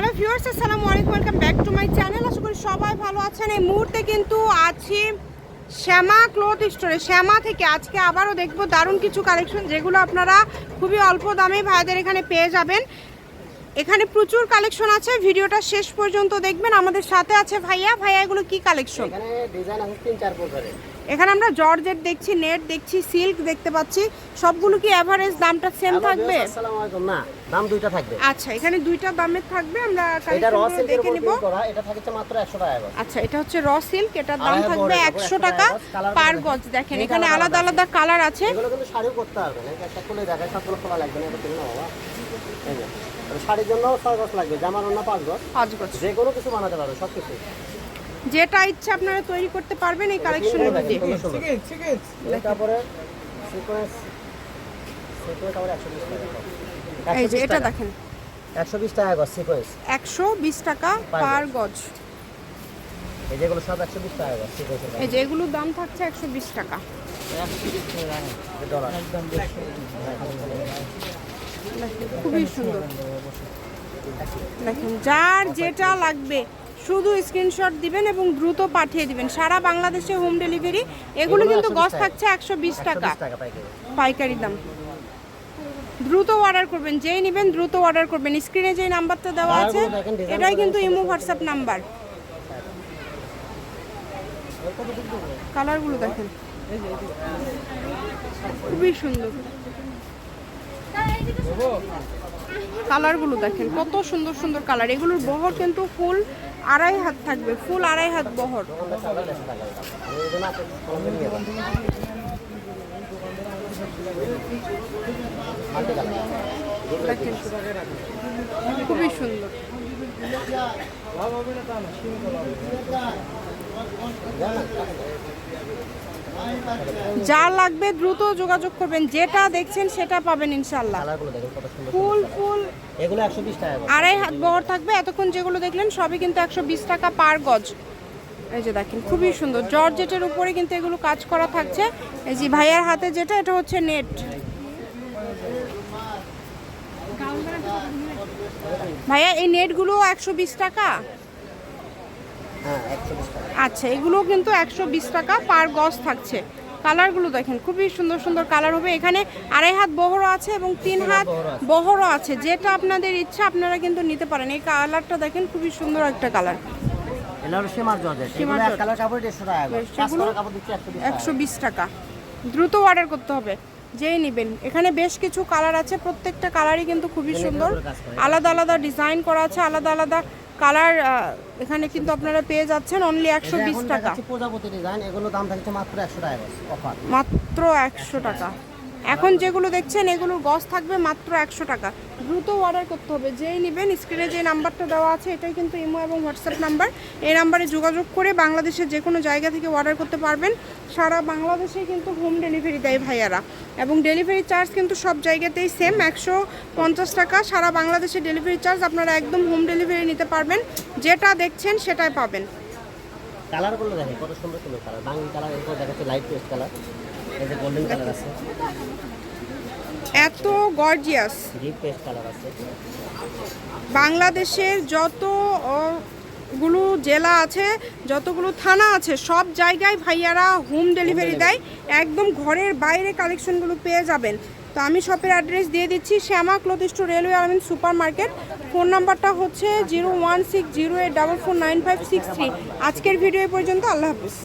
Hello viewers, আসসালামু আলাইকুম, welcome back to my channel. আশা করি সবাই ভালো আছেন। এই মুহূর্তে কিন্তু আছি শ্যামা ক্লথ স্টোরে। শ্যামা থেকে আজকে আবারও দেখব দারুণ কিছু কালেকশন যেগুলো আপনারা খুবই অল্প দামে ভাইদের এখানে পেয়ে যাবেন। এখানে প্রচুর কালেকশন আছে। ভিডিওটা শেষ পর্যন্ত দেখবেন। আমাদের সাথে আছে ভাইয়া। ভাইয়া, এগুলো কি কালেকশন এখানে ডিজাইন আছে তিন, চার প্রকারের। এখানে আমরা জর্জেট দেখছি নেট দেখছি সিল্ক দেখতে পাচ্ছি। সবগুলো কি এভারেজ দামটা সেম থাকবে? আসসালামু আলাইকুম। না দাম দুইটা থাকবে। আচ্ছা এখানে দুইটা দামের থাকবে আমরা এটা র সিল্কের দেখে উপর নিব। করা এটা থাকছে মাত্র 100 টাকা আচ্ছা এটা হচ্ছে র সিল্ক এটার দাম থাকবে একশো 100 টাকা পার গজ দেখেন। এখানে আলাদা আলাদা কালার আছে। এগুলো কিন্তু শাড়িও করতে পারবেন একটা খুলে দেখায় সবগুলো খোলা লাগবে না এটা কিনে নাও বাবা শাড়ির জন্য ছয় গজ লাগবে জামার অন্য পাঁচ গজ। পাঁচ গজ। যে কোনো কিছু বানাতে পারবে সব কিছু যেটা ইচ্ছা আপনারা তৈরি করতে পারবেন এই কালেকশনের মধ্যে। তারপরে সিকোয়েন্স সিকোয়েন্স আবার 120 টাকা এই যে এটা দেখেন। 120 টাকা গজ সিকোয়েন্স একশো বিশ টাকা পার গজ। এই যেগুলো সব 120 টাকা গজ সিকোয়েন্সের এই যে এগুলোর দাম থাকছে একশো বিশ টাকা। খুবই সুন্দর। দেখেন যার যেটা লাগবে শুধু স্ক্রিনশট দিবেন এবং দ্রুত পাঠিয়ে দিবেন। সারা বাংলাদেশে হোম ডেলিভারি এগুলো কিন্তু 120 গজ থাকছে একশো বিশ টাকা। 120 পাইকারি। দাম। দ্রুত অর্ডার করবেন যেই নেবেন দ্রুত অর্ডার করবেন। স্ক্রিনে যে নাম্বারটা দেওয়া আছে এটাই কিন্তু ইমো হোয়াটসঅ্যাপ নাম্বার। কালারগুলো দেখেন। খুবই সুন্দর। কালারগুলো দেখেন কত সুন্দর সুন্দর কালার। এগুলোর বহর কিন্তু ফুল আড়াই হাত থাকবে ফুল আড়াই হাত বহর। খুবই সুন্দর। যা লাগবে দ্রুত যোগাযোগ করবেন যেটা দেখছেন সেটা পাবেন ইনশাল্লাহ ফুল ফুল। এগুলো 120 টাকা করে। আড়াই হাত বহর থাকবে এতক্ষণ যেগুলো দেখলেন সবই কিন্তু একশো বিশ টাকা পার গজ। এই যে দেখেন খুবই সুন্দর। জর্জেটের উপরে কিন্তু এগুলো কাজ করা থাকছে। এই যে ভাইয়ার হাতে যেটা এটা হচ্ছে নেট। ভাইয়া এই নেটগুলো একশো বিশ টাকা? হ্যাঁ 120 টাকা। আচ্ছা এগুলো কিন্তু একশো বিশ টাকা পার গজ থাকছে। কালারগুলো দেখেন খুবই সুন্দর সুন্দর কালার হবে। এখানে আড়াই হাত বহরও আছে এবং তিন হাত বহরও আছে। যেটা আপনাদের ইচ্ছা আপনারা কিন্তু নিতে পারেন। এই কালারটা দেখেন খুবই সুন্দর একটা কালার। এটা হলো সীমার জর্জেট। সীমার এগুলো এক জর্জেট। কালার কাপড় 150 টাকা করে। পাঁচ সেগুলো কালার কাপড় দিচ্ছি 120 টাকা। একশো বিশ টাকা। দ্রুত অর্ডার করতে হবে। যেই নেবেন। এখানে বেশ কিছু কালার আছে প্রত্যেকটা কালারই কিন্তু খুবই সুন্দর। আলাদা আলাদা ডিজাইন করা আছে আলাদা আলাদা কালার এখানে কিন্তু আপনারা পেয়ে যাচ্ছেন অনলি একশো বিশ টাকা। প্রজাপতি ডিজাইন এগুলো দাম থাকছে মাত্র 100 টাকা মাত্র একশো টাকা। এখন যেগুলো দেখছেন, এগুলোর গজ থাকবে মাত্র একশো টাকা। দ্রুত অর্ডার করতে হবে। যেই নেবেন স্ক্রিনে যে নাম্বারটা দেওয়া আছে, এটাই কিন্তু ইমো এবং হোয়াটসঅ্যাপ নাম্বার এই নাম্বারে যোগাযোগ করে বাংলাদেশের যে কোনো জায়গা থেকে অর্ডার করতে পারবেন। সারা বাংলাদেশে কিন্তু হোম ডেলিভারি দেয় ভাইয়ারা। এবং ডেলিভারি চার্জ কিন্তু সব জায়গাতেই সেম একশো পঞ্চাশ টাকা। সারা বাংলাদেশে ডেলিভারি চার্জ আপনারা একদম হোম ডেলিভারি নিতে পারবেন। যেটা দেখছেন, সেটাই পাবেন। কালারগুলো দেখেন, কত সুন্দর সুন্দর কালার কালার এরপর দেখাচ্ছে লাইট পেস্ট কালার এই যে গোল্ডেন কালার আছে। এত গর্জিয়াস কালার আছে। বাংলাদেশের যতগুলো জেলা আছে যতগুলো থানা আছে সব জায়গায় ভাইয়ারা হোম ডেলিভারি দেয়। একদম ঘরের বাইরে কালেকশনগুলো পেয়ে যাবেন। তো আমি শপের অ্যাড্রেস দিয়ে দিচ্ছি Shyama cloth store railway Alamin super market phone নাম্বারটা হচ্ছে zero one six zero eight double four nine five six three আজকের ভিডিও পর্যন্ত আল্লাহ হাফিজ।